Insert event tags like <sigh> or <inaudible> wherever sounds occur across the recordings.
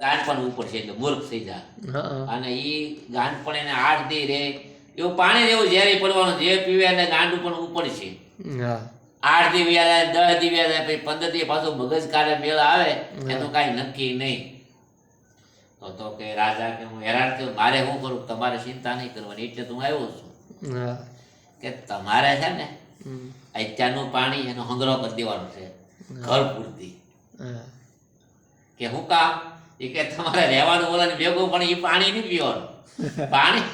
ગાંઠ પણ ઉપડશે એટલે મૂર્ખ થઈ જાય. અને એ ગાંઠપણ એને આઠ દે રે. એવું પાણી જેવું ઝેરી પડવાનું જે પીવે એને ગાંઠ પણ હા. આઠ દી વ્યા દસ દી વ્યા પછી પંદર દી પાછું મગજ કાર્ય મેળ આવે એનું કાંઈ નક્કી નહીં. તો તો કે રાજા કે હું હેરાન થયો મારે શું કરું? તમારે ચિંતા નહીં કરવાની એટલે તું આવ્યો છું. કે તમારે છે ને અત્યારનું પાણી એનો સંગ્રહ કરી દેવાનો છે ઘર પૂરતી. કે હું કામ? એ કે તમારે રહેવાનું બોલાને ભેગું પણ એ પાણી નહીં પીવાનું. <laughs> પાણી?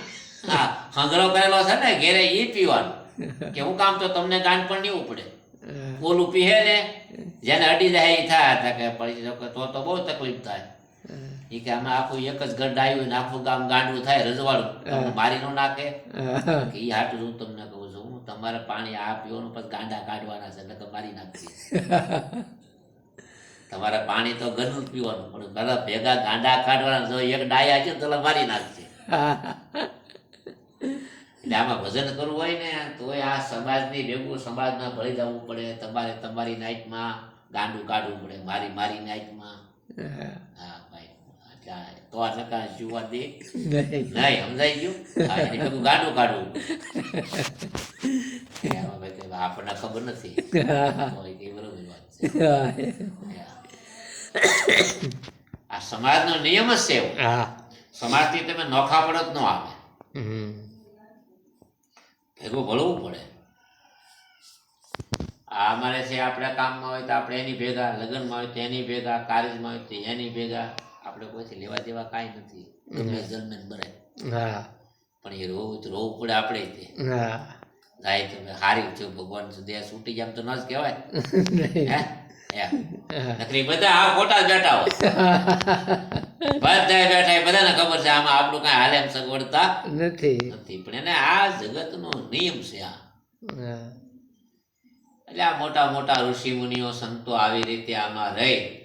હા સંગ્રહ કરેલો છે ને ઘેરે એ પીવાનું. <laughs> કે હું કામ તો તમને ગાંઠ પણ નહીં ઉપડે. <laughs> ઓલું પીહે ને જેને અડી જાય એ થાય હતા કે પડી તો તો તો બહુ તકલીફ થાય. એ કે અમે આખું એક જ ગઢ આવ્યું ને આખું ગામ ગાંડું થાય રજવાડું. મારી નો નાખે. કે એ હાટું હું તમને કહું છું તમારે પાણી આ પીવાનું પછી ગાંડા કાઢવાના છે એટલે મારી નાખી તમારે પાણી તો ઘરનું જ પીવાનું પણ બધા ભેગા ગાંડા કાઢવાના જો એક ડાયા છે તો મારી નાખશે એટલે આમાં ભજન કરવું હોય ને તોય આ સમાજની ભેગું સમાજમાં ભળી જવું પડે તમારે તમારી નાઇટમાં ગાંડું કાઢવું પડે મારી મારી નાઈટમાં. હા ભાઈ તો આ ટકા જોવા દે. નહીં. સમજાઈ ગયું? ગાંડું કાઢવું. આપણને ખબર નથી. બરોબર વાત છે. આ સમાજનો નિયમ જ છે હા. સમાજથી તમે નોખા પડત ન આવે. ભેગું ભળવું પડે. આ અમારે છે આપણે કામમાં હોય તો આપણે એની ભેગા લગ્નમાં હોય તો એની ભેગા કાર્યમાં હોય તો એની ભેગા. આપણે કોઈથી લેવા દેવા કાંઈ નથી. ગમે જન્મે ને હા. પણ એ રોવું તો રોવું પડે આપણે તે. ગાય તમે હારી છો ભગવાન સુધી છૂટી જાય તો ન જ કહેવાય. <laughs> હે. નકરી બધા આ ખોટા જ બેઠા હોય. બધા બેઠા બધાને ખબર છે આમાં આપણું કાંઈ હાલે એમ સગવડતા નથી. નથી. પણ એને આ જગતનો નિયમ છે આ. એટલે આ મોટા મોટા ઋષિ મુનિઓ સંતો આવી રીતે આમાં રહી.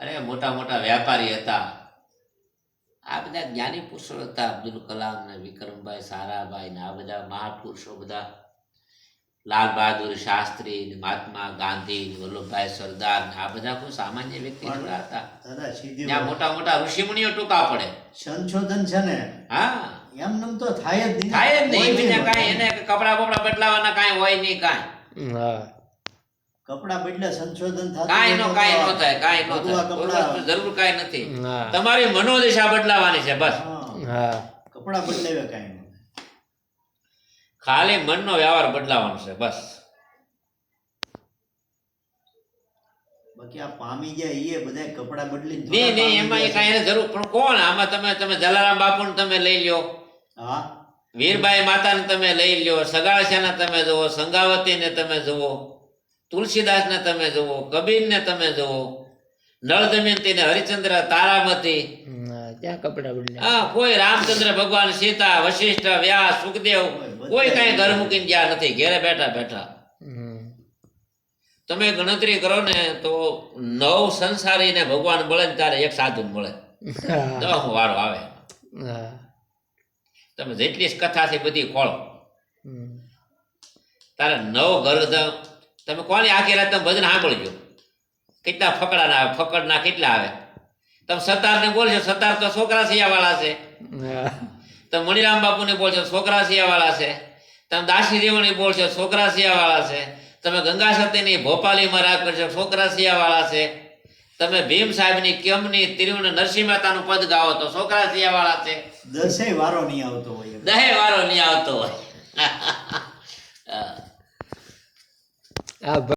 અરે મોટા મોટા વેપારી હતા. આ બધા જ્ઞાની પુરુષો હતા અબ્દુલ કલામ ને વિક્રમભાઈ સારાભાઈ ને આ બધા મહાપુરુષો બધા. લાલ બહાદુર શાસ્ત્રી ને મહાત્મા ગાંધી ને વલ્લભભાઈ સરદાર ને આ બધા કોઈ સામાન્ય વ્યક્તિ થોડા હતા. ત્યાં મોટા મોટા ઋષિ મુનિઓ ટૂંકા પડે. સંશોધન છે ને હા. એમનેમ તો થાય જ નહીં. થાય જ નહીં. કોઈ બીજા કાંઈ એને કપડા બપડા બદલાવાના કાંઈ હોય નહીં કાંઈ. હા. કપડા બદલે સંશોધન થાય કાંઈ નો કાંઈ નો થાય કાંઈ નો થાય. કોઈ જરૂર કાંઈ નથી. તમારી મનોદશા બદલાવાની છે બસ. હા, હા. કપડા બદલાવે કાંઈ નહીં ખાલી મનનો વ્યવહાર બદલાવાનો છે બસ. બાકી આ પામી જાય એ બધા કપડા બદલી નહીં નહીં એમાં એ કાંઈ જરૂર પણ કોણ? આમાં તમે તમે જલારામ બાપુને તમે લઈ લ્યો. હા? વીરબાઈ માતાને તમે લઈ લ્યો. સગાળસિયાને તમે જુઓ સંગાવતીને તમે જુઓ તુલસીદાસને તમે જુઓ કબીરને તમે જુઓ નળ દમયંતીને હરિચંદ્ર તારામતી ત્યાં કપડા બદલ્યા હા કોઈ રામચંદ્ર ભગવાન સીતા વશિષ્ઠ વ્યાસ સુખદેવ કોઈ કઈ ઘર મૂકીને ગયા નથી ઘેરે બેઠા બેઠા. તમે ગણતરી કરો ને તો નવ સંસારીને ભગવાન મળે ને ત્યારે એક સાધુ મળે. દહ વારો આવે. તમે જેટલી કથા છે બધી ખોળો. તારે નવ ઘર તમે કોની આખી રાત તમે ભજન સાંભળજો? કેટલા ફકડાના આવે ફકડના કેટલા આવે? તમે સતારને બોલશો સતાર તો છોકરા સિયાવાળા છે. તમે મણિરામ બાપુને બોલશો છોકરા સિયાવાળા છે. તમે દાસી દેવણી બોલશો છોકરા સિયાવાળા છે. તમે ગંગા સતીની ભોપાલીમાં રાગ કરશો છોકરા સિયાવાળા છે. તમે ભીમ સાહેબની કેમની તિરુણ નરસિંહ મહેતાનું પદ ગાવો તો છોકરા સિયાવાળા છે. દસે વારો નહીં આવતો હોય. દહે વારો નહીં આવતો હોય. આ